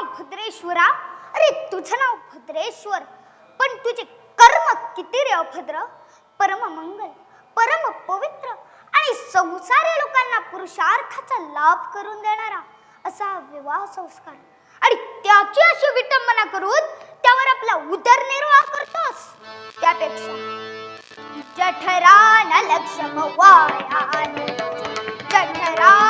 नाव भद्रेश्वरा? अरे तुझं नाव भद्रेश्वर. पण तुझे कर्म किती रे अभद्र? परम मंगल परम पवित्र आणि संसारी लोकांना पुरुषार्थाचा लाभ करून देणारा असा विवाह संस्कार. आणि त्याची अशी विटंबना करून त्यावर आपला उदरनिर्वाह करतोस. त्यापेक्षा जठरान लक्षम वाया जठरान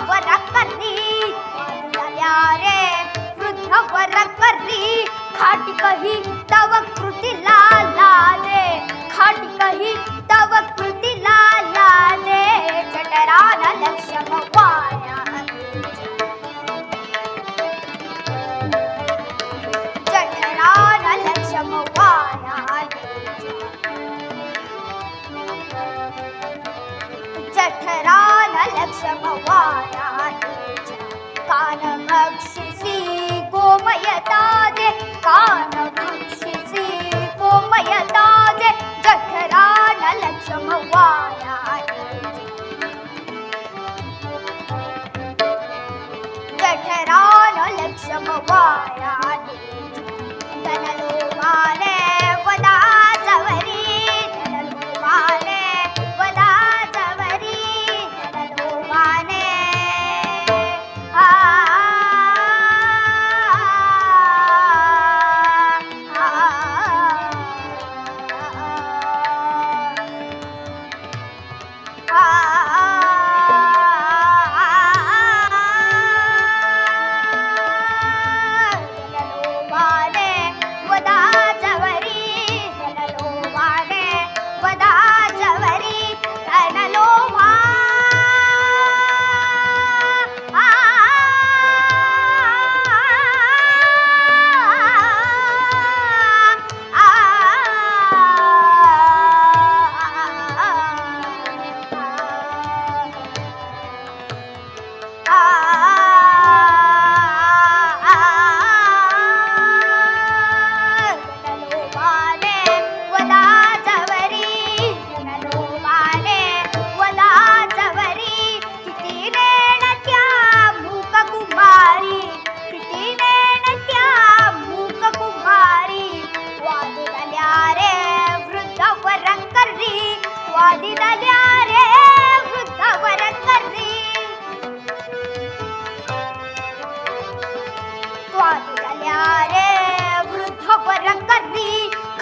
वृद्ध वर करी रे वृद्ध वर करी खाटी कही तव कृती लालाजे खाटी कही तव कृती लालाजे जठरान लक्षम वाया जठरान लक्षम वाया 什么话呀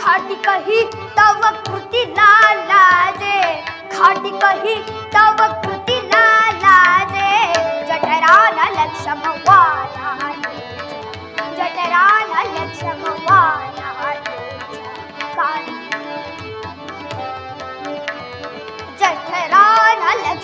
खाटी कही तव कृती लालाजे. खाटी कही तव कृती लालाजे. जठरान लक्षम वाया जठरान लक्षम वाया कान